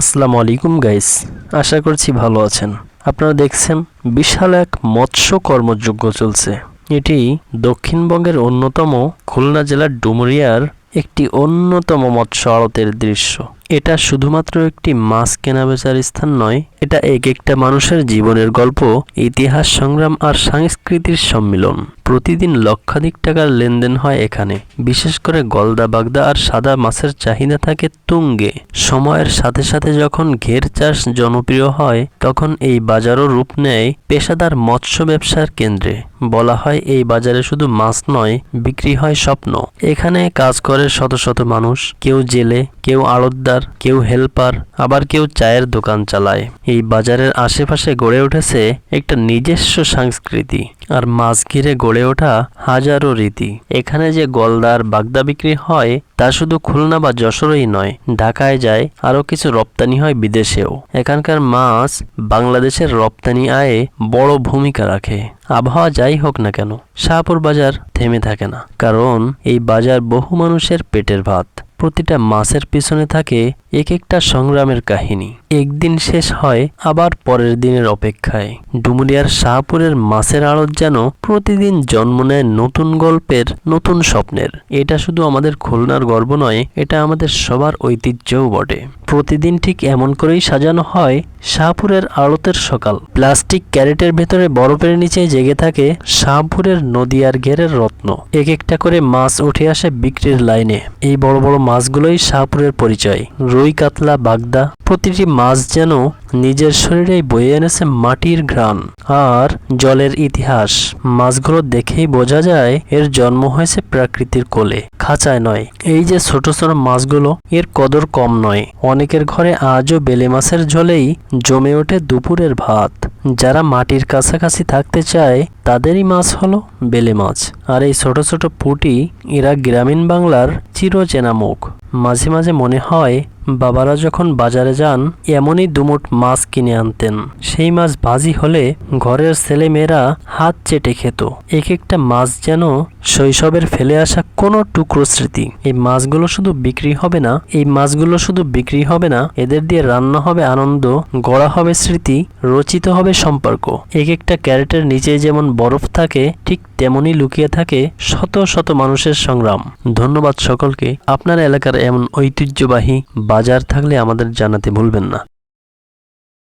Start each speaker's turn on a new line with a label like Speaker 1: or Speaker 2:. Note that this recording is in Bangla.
Speaker 1: আসসালামু আলাইকুম গাইস আশা করছি ভালো আছেন। আপনারা দেখছেন বিশাল এক মৎস্য কর্মযজ্ঞ চলছে। এটি দক্ষিণবঙ্গের অন্যতম খুলনা জেলার ডুমুরিয়ার একটি অন্যতম মৎস্য আড়তের দৃশ্য। এটা শুধুমাত্র একটি মাছ কেনাবেচার স্থান নয়, এটা এক একটা মানুষের জীবনের গল্প, ইতিহাস সংগ্রাম আর সংস্কৃতির সম্মিলন। প্রতিদিন লক্ষাধিক টাকার লেনদেন হয় এখানে। বিশেষ করে গলদা বাগদা আর সাদা মাছের চাহিদা থাকে তুঙ্গে। সময়ের সাথে সাথে যখন ঘের চাষ জনপ্রিয় হয়, তখন এই বাজারও রূপ নেয় পেশাদার মৎস্য ব্যবসার কেন্দ্রে। বলা হয়, এই বাজারে শুধু মাছ নয়, বিক্রি হয় স্বপ্ন। এখানে কাজ করে শত শত মানুষ, কেউ জেলে, কেউ আড়তদার, কেউ হেল্পার, আবার কেউ চায়ের দোকান চালায়। এই বাজারের আশেপাশে গড়ে উঠেছে একটা নিজস্ব সংস্কৃতি, আর মাছ ঘিরে গড়ে ওঠা হাজারো রীতি। এখানে যে গলদার বাগদা বিক্রি হয়, তা শুধু খুলনা বা যশোরেই নয়, ঢাকায় যায়, আরও কিছু রপ্তানি হয় বিদেশেও। এখানকার মাছ বাংলাদেশের রপ্তানি আয়ে বড় ভূমিকা রাখে। আবহাওয়া যাই হোক না কেন, শাহপুর বাজার থেমে থাকে না। কারণ এই বাজার বহু মানুষের পেটের ভাত। প্রতিটা মাসের পিছনে থাকে এক একটা সংগ্রামের কাহিনী। একদিন শেষ হয়, আবার পরের দিনের অপেক্ষায়। ডুমুরিয়ার শাহপুরের মাছের আড়ত যেন প্রতিদিন জন্ম নেয় নতুন গল্পের, নতুন স্বপ্নের। এটা শুধু আমাদের খুলনার গর্ব নয়, এটা আমাদের সবার ঐতিহ্যও বটে। প্রতিদিন ঠিক এমন করেই সাজানো হয় শাহপুরের আড়তের সকাল। প্লাস্টিক ক্যারেটের ভেতরে বরফের নিচে জেগে থাকে শাহপুরের নদী আর ঘেরের রত্ন। এক একটা করে মাছ উঠে আসে বিক্রির লাইনে। এই বড় বড় মাছগুলোই শাহপুরের পরিচয়। রুই কাতলা, বাগদা, প্রতিটি মাছ যেন নিজের শরীরেই বয়ে এনেছে মাটির ঘ্রাণ। আর জলের ইতিহাস, মাছগুলো দেখেই বোঝা যায় এর জন্ম হয়েছে প্রাকৃতির কোলে, খাঁচায় নয়। এই যে ছোট ছোট মাছগুলো, এর কদর কম নয়। অনেকের ঘরে আজও বেলে মাছের জলেই জমে ওঠে দুপুরের ভাত। যারা মাটির কাছাকাছি থাকতে চায়, তাদেরই মাছ হলো বেলে মাছ। আর এই ছোট ছোট পুটি, এরা গ্রামীণ বাংলার চিরচেনা মুখ। মাঝে মাঝে মনে হয়, বাবারা যখন বাজারে যান, এমনই দুমুট মাছ কিনে আনতেন। সেই মাছ ভাজি হলে ঘরের ছেলে মেয়েরা হাত চেটে খেত। এক একটা মাছ যেন শৈশবের ফেলে আসা কোনো টুকরো স্মৃতি। এই মাছগুলো শুধু বিক্রি হবে না, এই মাছগুলো শুধু বিক্রি হবে না, এদের দিয়ে রান্না হবে আনন্দ, গড়া হবে স্মৃতি, রচিত হবে সম্পর্ক। এক একটা ক্যারেটের নিচে যেমন বরফ থাকে, ঠিক তেমনই লুকিয়ে থাকে শত শত মানুষের সংগ্রাম। ধন্যবাদ সকলকে, আপনার এলাকার এমন ঐতিহ্যবাহী বাজার থাকলে আমাদের জানাতে ভুলবেন না।